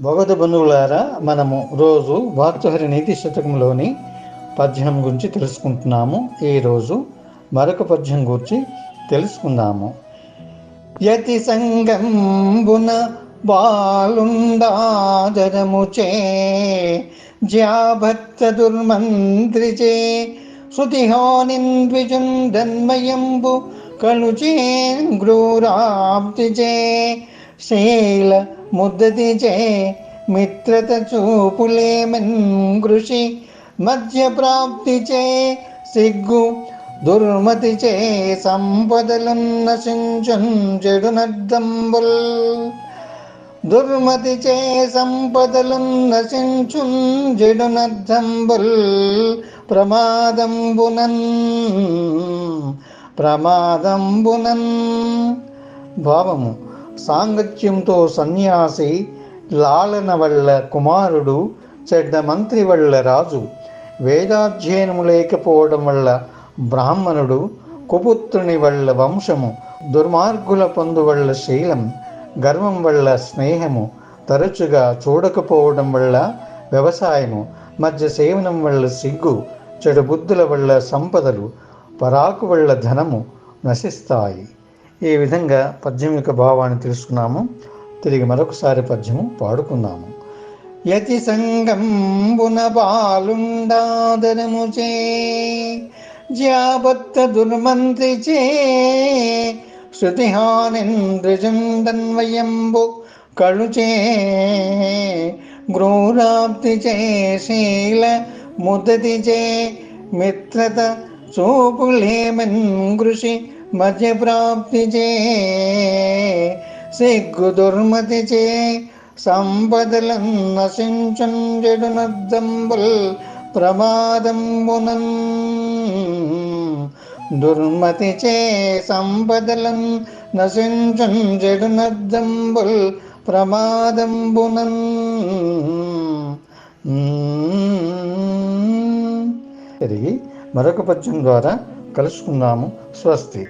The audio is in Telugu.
భగవత బంధువులారా మనము రోజు భారతహరి నీతి శతకంలోని పద్యం గురించి తెలుసుకుంటున్నాము. ఈరోజు మరొక పద్యం గురించి తెలుసుకుందాము. యతి సంగంబున బాలుండాదరముచే జ్యాభక్త దుర్మంత్రిచే ధన్మయంబు కలుచే గ్రూరాప్తిచే శైల ముద్దతి ముద్దతిచే మిత్రత చూపులేమన్ కృషి మధ్య ప్రాప్తి చే సిగ్గు దుర్మతి చే సంపదలున్న నశించున్ చెడునద్దంబుల్ దుర్మతిచే సంపదలున్న నశించున్ చెడునద్దంబుల్ ప్రమాదంబునన్ ప్రమాదంబునన్. భావము. సాంగత్యంతో సన్యాసి లాలన వల్ల కుమారుడు చెడ్డ మంత్రి వల్ల రాజు. వేదాధ్యయనము లేకపోవడం వల్ల బ్రాహ్మణుడు కుపుత్రుని వల్ల వంశము దుర్మార్గుల పొందు వల్ల శీలం గర్వం వల్ల స్నేహము తరచుగా చూడకపోవడం వల్ల వ్యవసాయము మధ్య సేవనం వల్ల సిగ్గు చెడు బుద్ధుల వల్ల సంపదలు పరాకు వల్ల ధనము నశిస్తాయి. ఈ విధంగా పద్యం యొక్క భావాన్ని తెలుసుకున్నాము. తిరిగి మరొకసారి పద్యము పాడుకుందాము. యతి సంగంబున బాలుండాదరముచే జ్యాబత్త దుర్మంత్రి చే శృతిహానింద్రజుండన్వయంబు కళుచే గ్రూరాప్తి చే శీల ముదతి చే మిత్రత చూపులేమన్ కృషి మధ్య ప్రాప్తి చే సిగ్గు దుర్మతి చే సంపదలను నశించుంజడు నద్దంబుల్ ప్రమాదంబునన్. దుర్మతి చే సంపదలను నశించుంజడు నద్దంబుల్ ప్రమాదంబునన్. తిరిగి మరొక పద్యం ద్వారా కలుసుకుందాము. స్వస్తి.